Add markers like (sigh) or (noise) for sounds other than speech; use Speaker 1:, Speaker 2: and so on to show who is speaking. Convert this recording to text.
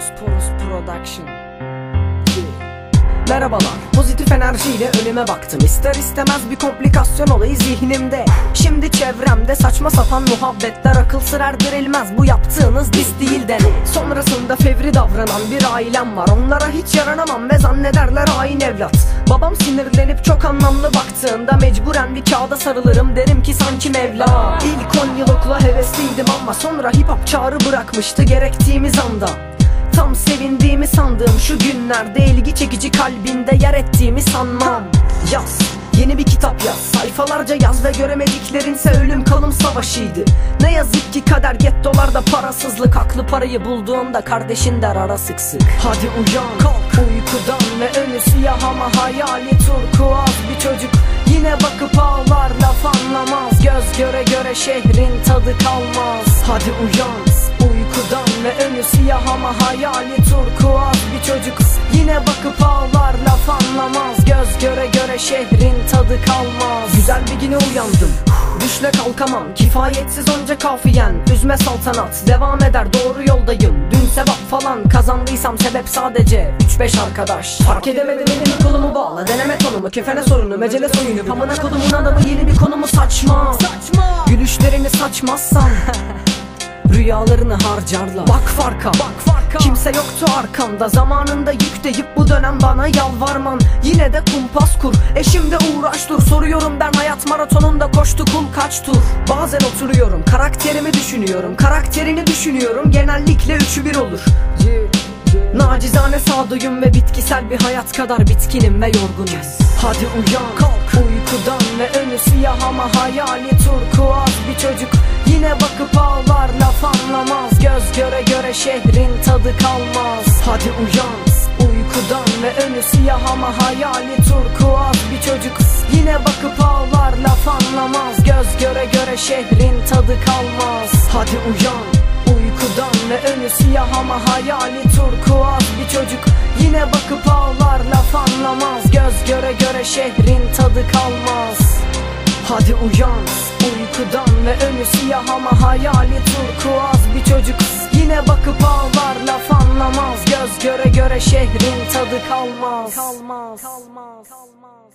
Speaker 1: Bosporus Production. Merhabalar, pozitif enerjiyle önüme baktım. İster istemez bir komplikasyon olayı zihnimde. Şimdi çevremde saçma sapan muhabbetler Akıl sır erdirilmez. Bu yaptığınız dis değil de? Sonrasında fevri davranan bir ailem var. Onlara hiç yaranamam ve zannederler hain evlat. Babam sinirlenip çok anlamlı baktığında Mecburen bir kağıda sarılırım. Derim ki sanki Mevla. İlk 10 yıl okula hevesliydim ama sonra hip hop çağrı bırakmıştı gerektiğimiz anda Tam sevindiğimi sandığım şu günlerde ilgi çekici kalbinde yer ettiğimi sanmam. Yaz, yeni bir kitap yaz. Sayfalarca yaz ve göremediklerinse ölüm kalım savaşıydı. Ne yazık ki kader gettolarda parasızlık. Aklı parayı bulduğunda kardeşin der ara sık sık. Hadi uyan, kalk uykudan ve önü siyah ama hayali turkuaz bir çocuk. Yine bakıp ağlar laf anlamaz. Göz göre göre şehrin tadı kalmaz. Hadi uyan uykudan ve önü siyah ama hayali turkuaz. Bir çocuk Yine bakıp ağlar laf anlamaz. Göz göre göre şehrin tadı kalmaz. Güzel bir güne uyandım. Düşle kalkamam. Kifayetsiz onca kafiyen. Üzme saltanat. Devam eder. Doğru yoldayım. Dün sevap falan. Kazandıysam sebep sadece 3-5 arkadaş. Fark edemedim elimi kolumu bağla. Deneme tonumu Kefene sorunu mecele soyunu Pamına kolumun adamı yeni bir konumu saçma. Saçma. Gülüşlerini saçmazsan (laughs) Rüyalarını harcarlar. Bak farka, bak farka. Kimse yoktu arkanda. Zamanında yük deyip bu dönem bana yalvarman. Yine de kumpas kur. Eşimde uğraş dur. Soruyorum ben hayat maratonunda koştu kul kaç tur? Bazen oturuyorum. Karakterimi düşünüyorum. Karakterini düşünüyorum. Genellikle üçü bir olur. Nacizane sağduyum ve bitkisel bir hayat kadar bitkinim ve yorgunum. Hadi uyan. Kalk uykudan ve önü siyah ama hayali turkuaz bir çocuk. Yine bakıp ağlar laf anlamaz. Göz göre göre şehrin tadı kalmaz. Hadi uyan uykudan ve önü siyah ama hayali turkuaz bir çocuk. Yine bakıp ağlar laf anlamaz. Göz göre göre şehrin tadı kalmaz. Hadi uyan uykudan ve önü siyah ama hayali tadı kalmaz. Hadi uyan uykudan ve önü siyah ama hayali turkuaz. Bir çocuk Yine bakıp ağlar laf anlamaz. Göz göre göre şehrin tadı kalmaz. Kalmaz, kalmaz, kalmaz.